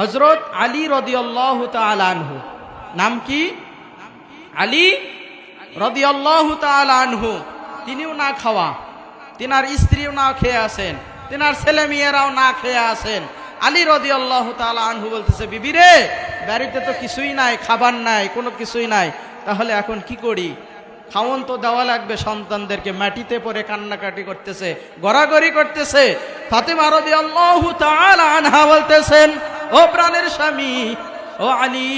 হজরত আলী রদিয়াল্লাহ আনহু। নাম কি? আলী রদিয়াল্লাহ আনহু। তিনিও না খাওয়া। তিনার স্ত্রীও না খেয়ে আসেন তিনার ছেলে মেয়েরাও না খেয়ে আসেন আলী রদি আল্লাহ আনহু বলতেছে, বিবি রে, বাড়িতে তো কিছুই নাই, খাবার নাই, কোনো কিছুই নাই। তাহলে এখন কি করি? খাওন তো দেওয়া লাগবে সন্তানদেরকে, মাটিতে পরে কান্নাকাটি করতেছে, গড়াগড়ি করতেছে। ফাতেমা রদি আল্লাহ আনহা বলতেছেন ও প্রাণের স্বামী ও আলী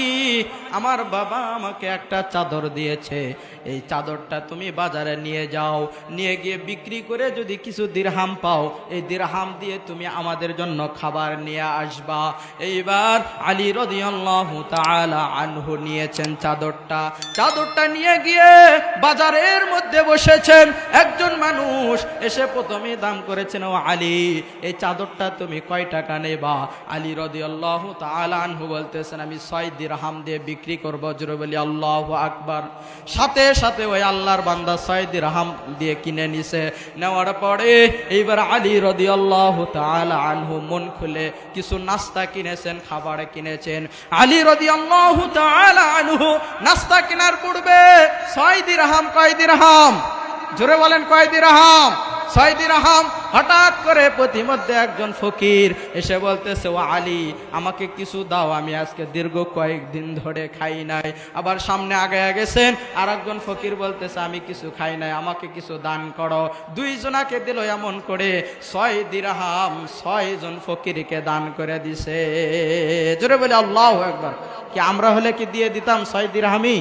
আমার বাবা আমাকে একটা চাদর দিয়েছে। এই চাদরটা তুমি বাজারে নিয়ে যাও। নিয়ে গিয়ে বিক্রি করে যদি কিছু দিরহাম পাও, এই দিরহাম দিয়ে তুমি আমাদের জন্য খাবার নিয়ে আসবা। এইবার আলী রদিয়াল্লাহু তাআলা আনহু নিয়েছেন চাদরটা। চাদরটা নিয়ে গিয়ে বাজারের মধ্যে বসেছেন একজন মানুষ। এসে প্রথমে দাম করেছেন, ও আলী, এই চাদরটা তুমি কয় টাকা নেবা? আলী রদিয়াল্লাহু তাআলা আনহু বলতেছেন, আমি ছয় দিরহাম দিয়ে বিক্রি করব, জোরে বলি, আল্লাহ আকবার। সাথে সাথে ওই আল্লাহর বান্দা ছয় দিরহাম দিয়ে কিনে নিছে। নেওয়ার পরে এইবার আলী রদি আল্লাহ আনহু মন খুলে কিছু নাস্তা কিনেছেন, খাবার কিনেছেন। আলী রদি আল্লাহ আনহু নাস্তা কেনার পূর্বে ছয় দিরহাম কয় দিরহাম? জোরে বলেন কয় দিরহাম? ছয় দিরহাম হঠাৎ করে প্রতিমধ্যে একজন ফকির এসে বলতেছে, ও আলী, আমাকে কিছু দাও, আমি আজকে দীর্ঘ কয়েকদিন ধরে খাই নাই। আবার সামনে আগে গেছেন আর একজন ফকির বলতেছে, আমি কিছু খাই নাই, আমাকে কিছু দান করো। দুইজনাকে দিল এমন করে, ছয় দিরহাম ছয় জন ফকিরকে দান করে দিছে। জোরে বলে আল্লাহ একবার কি আমরা হলে কি দিয়ে দিতাম ছয় দিরহামি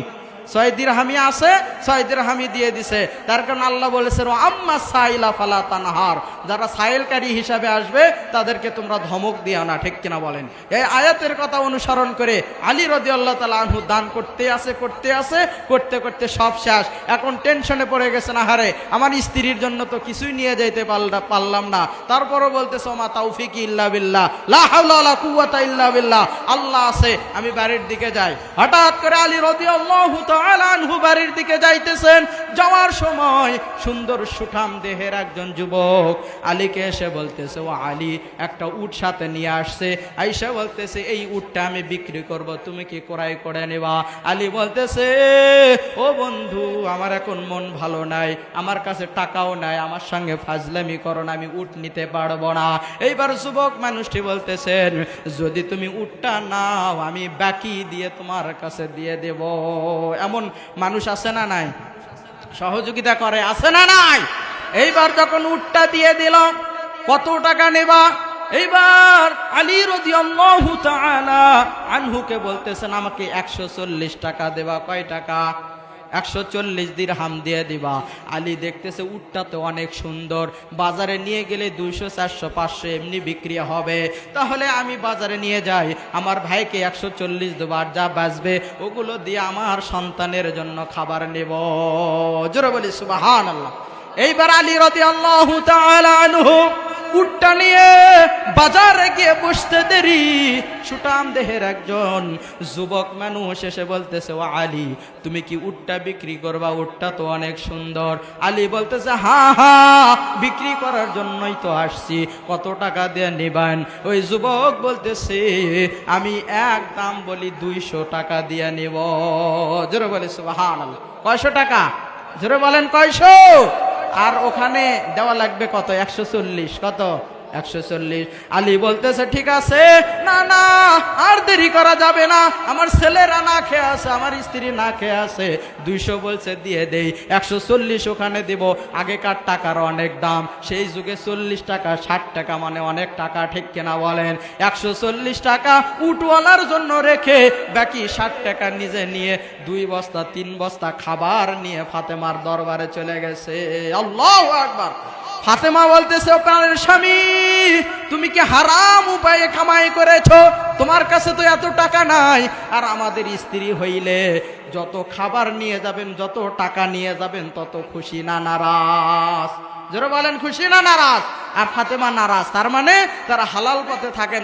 ছয় দিরহামি আছে, ছয় দিরহামি দিয়ে দিছে। তার কারণ আল্লাহ বলেছেন আম্মা সাইলা ফালা তানহার। যারা সাইলকারী হিসাবে আসবে, তাদেরকে তোমরা ধমক দিও না, ঠিক কিনা বলেন? এই আয়াতের কথা অনুসরণ করে আলী রদি আল্লাহ তালা আনহু দান করতে আছে করতে আছে, করতে করতে সব শেষ। এখন টেনশনে পড়ে গেছেন, আহারে, আমার স্ত্রীর জন্য তো কিছুই নিয়ে পারলা- পারলাম না। তারপরও বলতেছে মা তাউফিক ইল্লা বিল্লাহ। লা হাওলা ওয়ালা কুওয়াতা ইল্লা বিল্লাহ। আল্লাহ আছে, আমি বাড়ির দিকে যাই। হঠাৎ করে আলী রাদিয়াল্লাহু তাআলা আনহু বাড়ির দিকে যাইতেছেন। যাওয়ার সময় সুন্দর সুঠাম দেহের একজন যুবক আলীকে এসে বলতেছে, ও আলী, একটা উট সাথে নিয়ে আসছে। আইসা বলতেছে, এই উটটা আমি বিক্রি করব, তুমি কি ক্রয় করে নেবা? আলী বলতেছে, ও বন্ধু, আমার এখন মন ভালো নাই, আমার কাছে টাকাও নাই, আমার সঙ্গে ফাজলামি করো আমি উট নিতে পারব না। এইবার যুবক মানুষটি বলতেছেন, যদি তুমি উটটা নাও, আমি বাকি দিয়ে তোমার কাছে দিয়ে দেব। এমন মানুষ আছে না নাই? সহযোগিতা করে, আছে না নাই? এইবার যখন উটটা দিয়ে দিল, কত টাকা নেবা? এইবার আলী রাদিয়াল্লাহু তাআলা আনহুকে বলতেছেন, আমাকে একশো চল্লিশ টাকা দেবা, কয় টাকা? একশো চল্লিশ দিরহাম দিয়ে দিবা। আলী দেখতেছে উটটা তো অনেক সুন্দর। বাজারে নিয়ে গেলে দুইশো, চারশো, পাঁচশো এমনি বিক্রি হবে। তাহলে আমি বাজারে নিয়ে যাই। আমার ভাইকে একশো চল্লিশ দেবার যা বাঁচবে ওগুলো দিয়ে আমার সন্তানের জন্য খাবার নেব। জোরে বলি সুবাহান আল্লাহ এইবার আলী রতি আল্লাহ উটটা নিয়ে বাজারে গিয়ে বসতে দেরি। সুটাম দেহের একজন যুবক মানুষ এসে বলতেছে, ও আলী, তুমি কি উটটা বিক্রি করবা? উটটা তো অনেক সুন্দর। আলী বলতেছে, হা হা, বিক্রি করার জন্যই তো আসছি। কত টাকা দিয়ে নিবেন? ওই যুবক বলতেছে, আমি এক দাম বলি দুইশো টাকা দিয়ে নিব। জোরে বলে সুবাহান কয়শো টাকা? জোরে বলেন, কয়শো? আর ওখানে দেওয়া লাগবে কত? একশো চল্লিশ কত? একশো চল্লিশ। আলী বলতেছে, ঠিক আছে, না না, আর দেরি করা যাবে না। আমার ছেলেরা না খেয়ে আছে, আমার স্ত্রী না খেয়ে আছে। দুইশো বলছে, দিয়ে দেই, একশো চল্লিশ ওখানে দিব। আগেকার টাকার অনেক দাম। সেই যুগে চল্লিশ টাকা, ষাট টাকা মানে অনেক টাকা, ঠিক কেনা বলেন? একশো চল্লিশ টাকা উটওয়ালার জন্য রেখে বাকি ষাট টাকা নিজে নিয়ে, দুই বস্তা, তিন বস্তা খাবার নিয়ে ফাতেমার দরবারে চলে গেছে। আল্লাহ আকবার। ফাতেমা বলতেছে, "ও প্রাণের স্বামী, তুমি কি হারাম উপায়ে কামাই করেছ? তোমার কাছে তো এত টাকা নাই। আর আমাদের স্ত্রী হইলে যত খাবার নিয়ে যাবেন, যত টাকা নিয়ে যাবেন, তত খুশি না নারাজ। যারা বলেন, খুশি না নারাজ? আর ফাতেমা নারাজ। তার মানে তারা হালাল পথে থাকেন